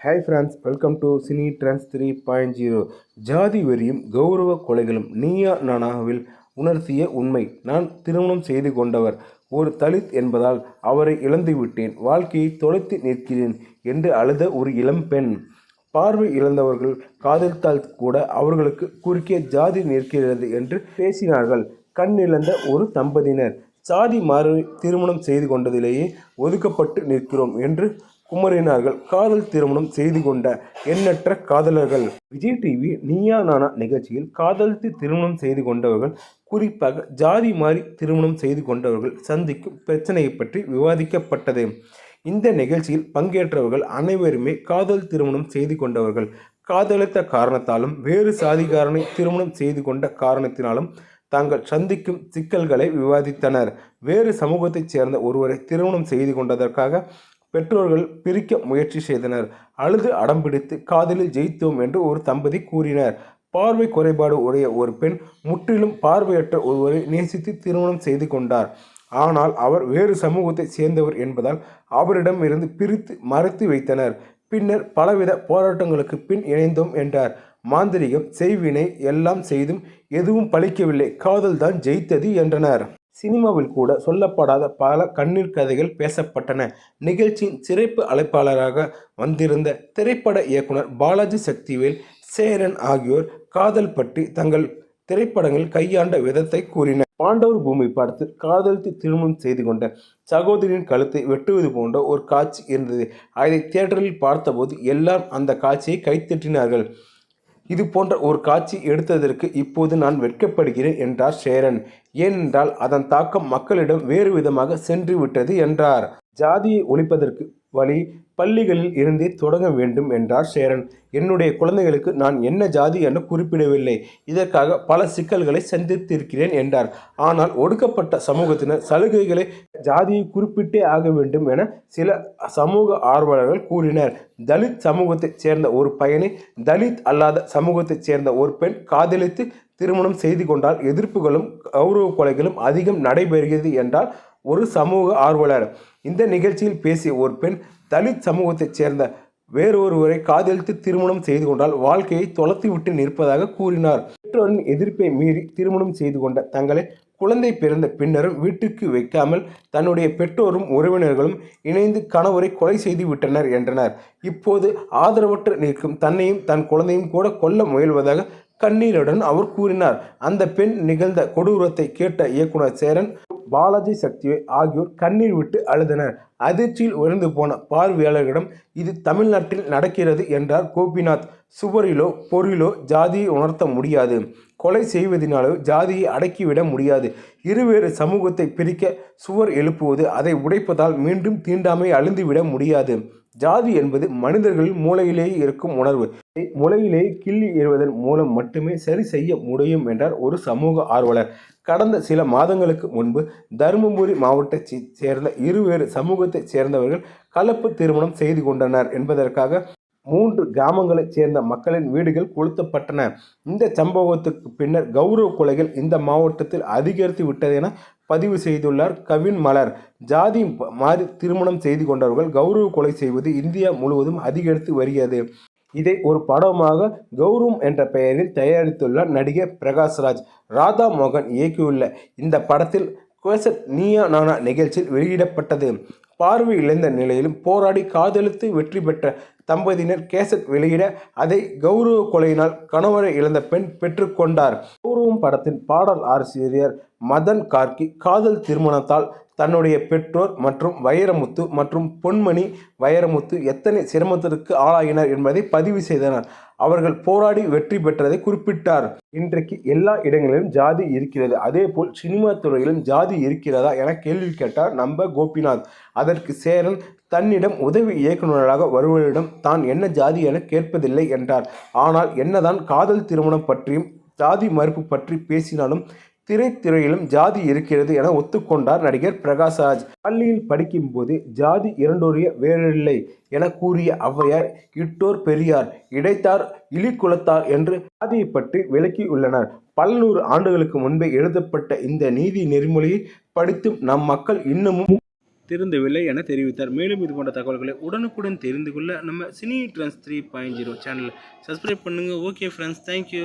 Hi friends welcome to cine trends three point zero ஜாதி வெறியும் கௌரவ கொலைகளும் நீயா நானாவில் உணர்த்திய உண்மை. நான் திருமணம் செய்து கொண்டவர். ஒரு தலித் என்பதால் அவரை இழந்துவிட்டேன் வாழ்க்கையை தொலைத்து நிற்கிறேன் என்று அழுத ஒரு இளம்பெண் பார்வை இழந்தவர்கள் காதலித்தால் கூட அவர்களுக்கு குறுக்கே ஜாதி நிற்கிறது என்று பேசினார்கள். கண் இழந்த ஒரு தம்பதியினர். சாதி மாறி திருமணம் செய்து கொண்டதிலேயே ஒதுக்கப்பட்டு நிற்கிறோம் என்று குமரினார்கள் காதல் திருமணம் செய்து கொண்ட எண்ணற்ற காதலர்கள். விஜய் டிவி நீயா நானா நிகழ்ச்சியில் காதலித்து திருமணம் செய்து கொண்டவர்கள் குறிப்பாக ஜாதி மாறி திருமணம் செய்து கொண்டவர்கள் சந்திக்கும் பிரச்சனையை பற்றி விவாதிக்கப்பட்டது. இந்த நிகழ்ச்சியில் பங்கேற்றவர்கள் அனைவருமே காதல் திருமணம் செய்து கொண்டவர்கள். காதலித்த காரணத்தாலும் வேறு சாதிகாரனை திருமணம் செய்து கொண்ட காரணத்தினாலும் தாங்கள் சந்திக்கும் சிக்கல்களை விவாதித்தனர். வேறு சமூகத்தைச் சேர்ந்த ஒருவரை திருமணம் செய்து கொண்டதற்காக பெற்றோர்கள் பிரிக்க முயற்சி செய்தனர். அழுது அடம்பிடித்து காதலில் ஜெயித்தோம் என்று ஒரு தம்பதி கூறினர். பார்வை குறைபாடு உடைய ஒரு பெண் முற்றிலும் பார்வையற்ற ஒருவரை நேசித்து திருமணம் செய்து கொண்டார். ஆனால் அவர் வேறு சமூகத்தை சேர்ந்தவர் என்பதால் அவரிடம் இருந்து பிரித்து மறைத்து வைத்தனர். பின்னர் பலவித போராட்டங்களுக்கு பின் இணைந்தோம் என்றார். மாந்திரிகம் செய்வினை எல்லாம் செய்தும் எதுவும் பலிக்கவில்லை காதல்தான் ஜெயித்தது என்றனர். சினிமாவில் கூட சொல்லப்படாத பல கண்ணீர் கதைகள் பேசப்பட்டன. நிகழ்ச்சியின் சிறப்பு அழைப்பாளராக வந்திருந்த திரைப்பட இயக்குனர் பாலாஜி சக்திவேல் சேரன் ஆகியோர் காதல் பற்றி தங்கள் திரைப்படங்கள் கையாண்ட விதத்தை கூறினர். பாண்டவர் பூமி பார்த்து காதலித்து திருமணம் செய்து கொண்ட சகோதரியின் கழுத்தை வெட்டுவது போன்ற ஒரு காட்சி இருந்தது. அதை தியேட்டரில் பார்த்தபோது எல்லாம் அந்த காட்சியை கைத்தட்டினார்கள். இது போன்ற ஒரு காட்சி எடுத்ததற்கு இப்போது நான் வெட்கப்படுகிறேன் என்றார் சேரன். ஏனென்றால் அதன் தாக்கம் மக்களிடம் வேறு விதமாக சென்று விட்டது என்றார். ஜாதியை ஒழிப்பதற்கு வழி பள்ளிகளில் இருந்தே தொடங்க வேண்டும் என்றார் சேரன். என்னுடைய குழந்தைகளுக்கு நான் என்ன ஜாதி என குறிப்பிடவில்லை. இதற்காக பல சிக்கல்களை சந்தித்திருக்கிறேன் என்றார். ஆனால் ஒடுக்கப்பட்ட சமூகத்தினர் சலுகைகளை ஜாதியை குறிப்பிட்டே ஆக வேண்டும் என சில சமூக ஆர்வலர்கள் கூறினர். தலித் சமூகத்தைச் சேர்ந்த ஒரு பையனை தலித் அல்லாத சமூகத்தைச் சேர்ந்த ஒரு பெண் காதலித்து திருமணம் செய்து கொண்டால் எதிர்ப்புகளும் கௌரவ கொலைகளும் அதிகம் நடைபெறுகிறது என்றால் ஒரு சமூக ஆர்வலர். இந்த நிகழ்ச்சியில் பேசிய ஒரு பெண் தலித் சமூகத்தைச் சேர்ந்த வேறொருவரை காதலித்து திருமணம் செய்து கொண்டால் வாழ்க்கையை தொலைத்துவிட்டு நிற்பதாக கூறினார். பெற்றோரின் எதிர்ப்பை மீறி திருமணம் செய்து கொண்ட தங்களை குழந்தை பிறந்த பின்னரும் வீட்டுக்கு வைக்காமல் தன்னுடைய பெற்றோரும் உறவினர்களும் இணைந்து கணவரை கொலை செய்து விட்டனர் என்றனர். இப்போது ஆதரவற்று நிற்கும் தன்னையும் தன் குழந்தையும் கூட கொல்ல முயல்வதாக கண்ணீருடன் அவர் கூறினார். அந்த பெண் நிகழ்ந்த கொடூரத்தை கேட்ட இயக்குனர் சேரன் பாலாஜி சக்தி ஆகியோர் கண்ணீர் விட்டு அழுதனர். அதிர்ச்சியில் உயர்ந்து போன பார்வையாளர்களிடம் இது தமிழ்நாட்டில் நடக்கிறது என்றார் கோபிநாத். சுவரிலோ பொருளிலோ ஜாதியை உணர்த்த முடியாது. கொலை செய்வதனாலோ ஜாதியை அடக்கிவிட முடியாது. இருவேறு சமூகத்தை பிரிக்க சுவர் எழுப்புவது அதை உடைப்பதால் மீண்டும் தீண்டாமை அழிந்துவிட முடியாது. ஜாதி என்பது மனிதர்களின் மூளையிலேயே இருக்கும் உணர்வு. மூளையிலே கிள்ளி எறிவதன் மூலம் மட்டுமே சரி செய்ய முடியும் என்றார் ஒரு சமூக ஆர்வலர். கடந்த சில மாதங்களுக்கு முன்பு தருமபுரி மாவட்டத்தைச் சேர்ந்த இருவேறு சமூகத்தைச் சேர்ந்தவர்கள் கலப்பு திருமணம் செய்து கொண்டனர் என்பதற்காக மூன்று கிராமங்களைச் சேர்ந்த மக்களின் வீடுகள் கொளுத்தப்பட்டன. இந்த சம்பவத்துக்கு பின்னர் கௌரவ கொலைகள் இந்த மாவட்டத்தில் அதிகரித்து விட்டது என பதிவு செய்துள்ளார் கவின் மலர். ஜாதி மாறி திருமணம் செய்து கொண்டவர்கள் கௌரவ கொலை செய்வது இந்தியா முழுவதும் அதிகரித்து வருகிறது. இதை ஒரு படமாக கௌரவம் என்ற பெயரில் தயாரித்துள்ளார் நடிகர் பிரகாஷ்ராஜ். ராதா மோகன் இயக்கியுள்ள இந்த படத்தில் குவசட் நீயா நானா நிகழ்ச்சியில் வெளியிடப்பட்டது. பார்வை இழந்த நிலையிலும் போராடி காதலித்து வெற்றி பெற்ற தம்பதியினர் கேசட் வெளியிட அதை கௌரவ கொலையினால் கணவரை இழந்த பெண் பெற்றுக்கொண்டார் கௌரவம் படத்தின் பாடல் ஆசிரியர் மதன் கார்கி காதல் திருமணத்தால் தன்னுடைய பெற்றோர் மற்றும் வைரமுத்து மற்றும் பொன்மணி வைரமுத்து எத்தனை சிரமத்திற்கு ஆளாகினர் என்பதை பதிவு செய்தனர். அவர்கள் போராடி வெற்றி பெற்றதை குறிப்பிட்டார். இன்றைக்கு எல்லா இடங்களிலும் ஜாதி இருக்கிறது. அதே போல் சினிமா துறையிலும் ஜாதி இருக்கிறதா என கேள்வி கேட்டார் நம்ப கோபிநாத். அதற்கு சேரன் தன்னிடம் உதவி இயக்குநராக வருவரிடம் தான் என்ன ஜாதி என கேட்பதில்லை என்றார். ஆனால் என்னதான் காதல் திருமணம் பற்றியும் ஜாதி மறுப்பு பற்றி பேசினாலும் திரைத்துறையிலும் ஜாதி இருக்கிறது என ஒத்துக்கொண்டார் நடிகர் பிரகாஷ்ராஜ். பள்ளியில் படிக்கும்போது ஜாதி இரண்டோரிய வேறில்லை என கூறிய ஔவையார் இட்டோர் பெரியார் இடைத்தார் இலிக்குலத்தார் என்று ஜாதியை பற்றி விளக்கியுள்ளனர். பல நூறு ஆண்டுகளுக்கு முன்பே எழுதப்பட்ட இந்த நீதி நெறிமொழியை படித்தும் நம் மக்கள் இன்னமும் திருந்தவில்லை என தெரிவித்தார். மேலும் இது போன்ற தகவல்களை உடனுக்குடன் தெரிந்து கொள்ள நம்ம cine trends three point zero சேனலை சப்ஸ்கிரைப் பண்ணுங்கள் ஓகே ஃப்ரெண்ட்ஸ் தேங்க்யூ.